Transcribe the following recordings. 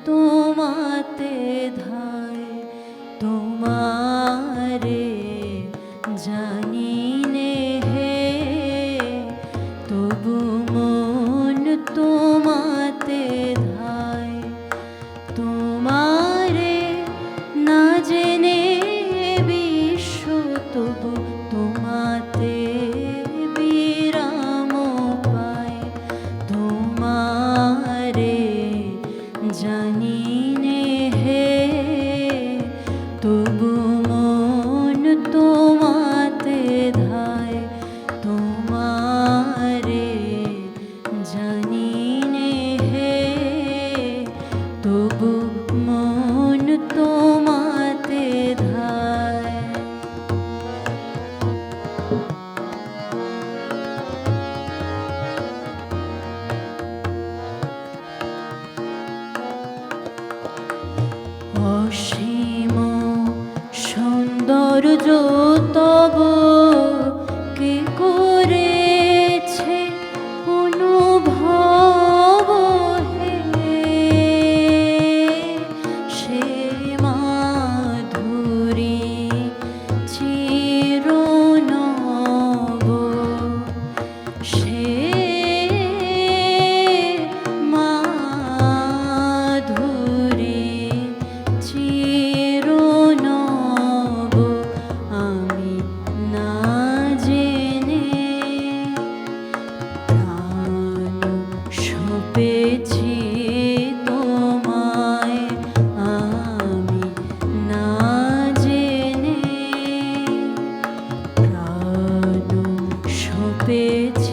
多。অসীম সৌন্দর্য তব bitch.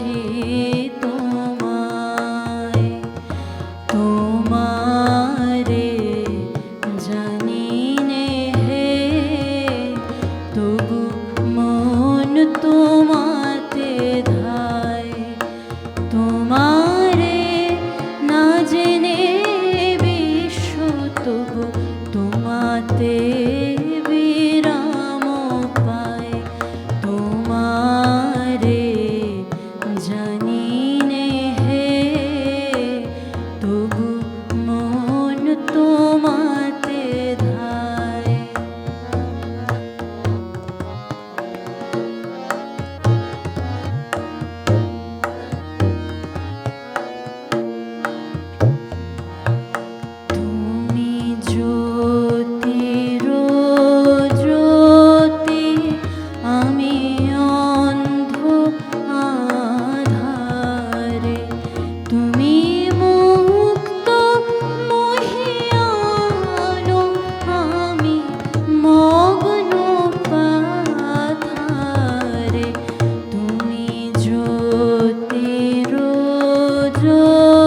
রূপ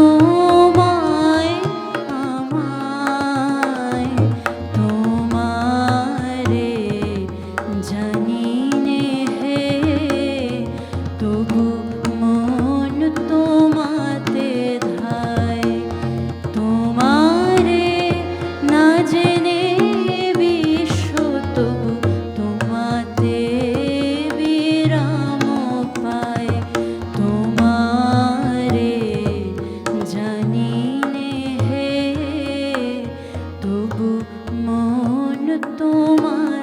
Hum. মন তোমার